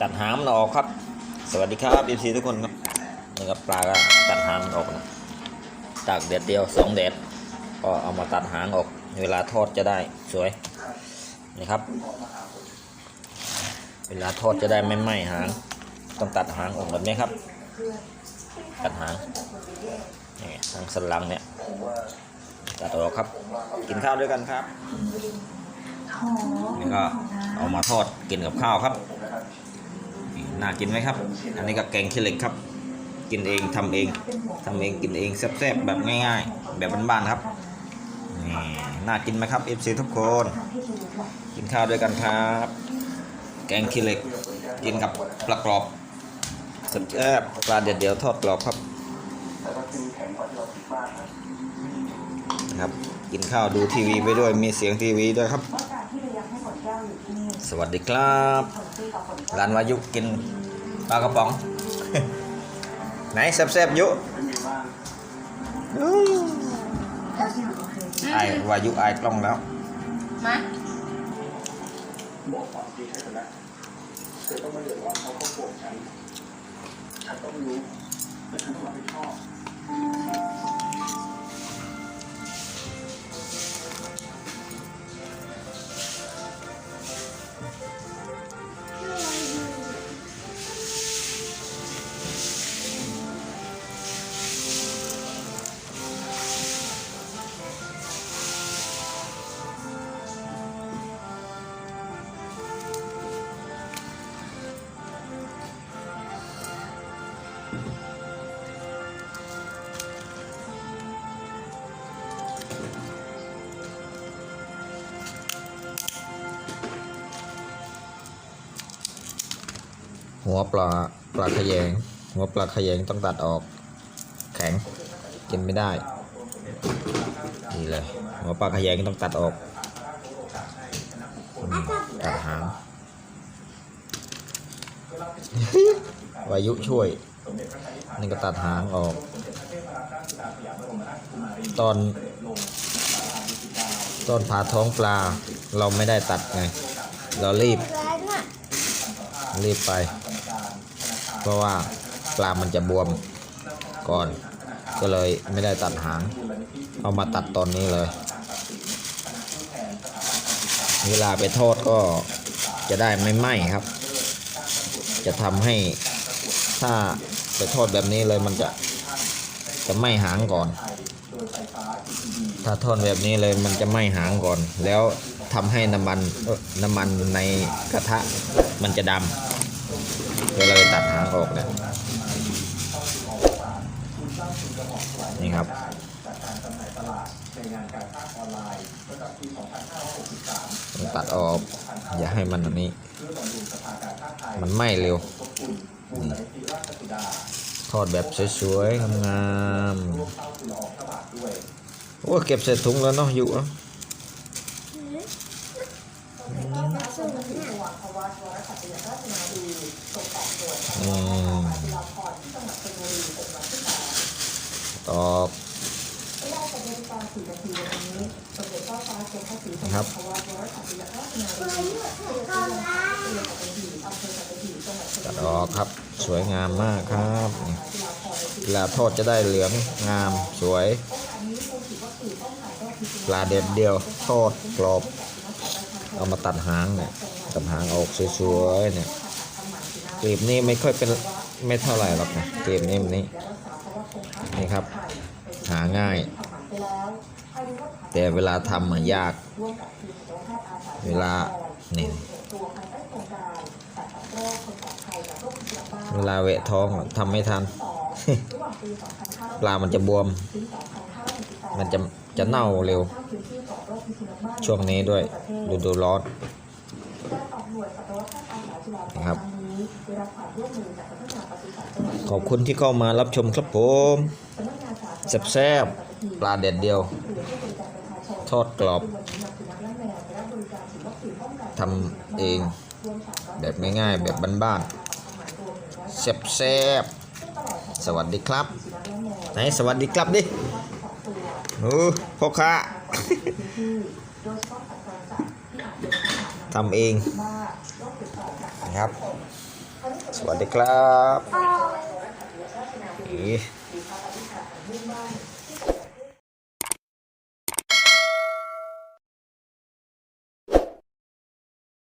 ตัดหางมันออกครับ สวัสดีครับเอฟซีทุกคนครับนี่ครับปลาก็ตัดหางมันออกนะตากแดดเดียวสองแดดก็เอามาตัดหางออก เวลาทอดจะได้สวยนี่ครับ เวลาทอดจะได้ไม่ไหม้หาง ต้องตัดหางออกแบบนี้ครับ ตัดหางนี่ทางสันหลังเนี่ยตัดออกครับ กินข้าวด้วยกันครับนี่ก็เอามาทอดกินกับข้าวครับ น่ากินไหมครับ อันนี้ก็แกงขี้เหล็กครับ กินเองทำเองทำเองกินเองแซ่บๆแบบง่าย ๆ แบบบ้านๆครับนี่น่ากินไหมครับเอฟซีทุกคน กินข้าวด้วยกันครับ แกงขี้เหล็ก กินกับปลากรอบแซ่บปลาเด็ดเดียวทอดกรอบครับครับ กินข้าวดูทีวีไปด้วยมีเสียงทีวีด้วยครับ สวัสดีครับร้านวายุกินปลากระป๋อง ไหนแซ่บๆยุอื้อไอวายุไอายกล้องแล้ว มาบอกความจริงให้เธอนะเธอต้องมาเดือดร้อนเขาเขาโกรธฉันฉันต้องรู้และฉันต้องรับผิดชอบ หัวปลาปลาขยง หัวปลาขยงต้องตัดออก แข็งกินไม่ได้นี่เลยหัวปลาขยงต้องตัดออกตัดหางวายุช่วย นี่ก็ตัดหางออก ตอน ตอนผ่าท้องปลา เราไม่ได้ตัดไง เรารีบ รีบไป เพราะว่าปลามันจะบวมก่อน ก็เลยไม่ได้ตัดหาง เอามาตัดตอนนี้เลย เวลาไปทอดก็จะได้ไม่ไหม้ครับ จะทำให้ถ้า ไปทอดแบบนี้เลยมันจะจะไหม้หางก่อน ถ้าทอดแบบนี้เลยมันจะไหม้หางก่อน แล้วทำให้น้ำมันน้ำมันในกระทะมันจะดำก็เลยตัดหางออกเนี่ยนี่ครับตัดออก อย่าให้มันอันนี้ มันไหม้เร็วนี่ ทอดแบบสวยๆงามๆโอ้เก็บใส่ถุงแล้วเนาะอยู่เนอะอืมตอบครับ ตัดอครับสวยงามมากครับเวลาทอดจะได้เหลืองงามสวยปลาเด็ดเดียวทอดกรอบ เอามาตัดหางเนี่ยตัดหางออกสวยๆเนี่ยกลีบนี้ไม่ค่อยเป็นไม่เท่าไหร่หรอกนะกลีบนี้มันนี้นี่ครับ หาง่าย แต่เวลาทำอะยาก เวลานี่ เวลาเวะท้องทำไม่ทัน ปลามันจะบวม มันจะจะเน่าเร็ว ช่วงนี้ด้วยฤดูร้อนนะครับขอบคุณที่เข้ามารับชมครับผมแซ่บๆปลาเด็ดเดียว ทอดกรอบทำเอง แบบง่ายๆ แบบบ้านๆ แซ่บๆ สวัสดีครับ ไหนสวัสดีครับดิโอ้พ่อค้าทำเองนะครับ สวัสดีครับนี่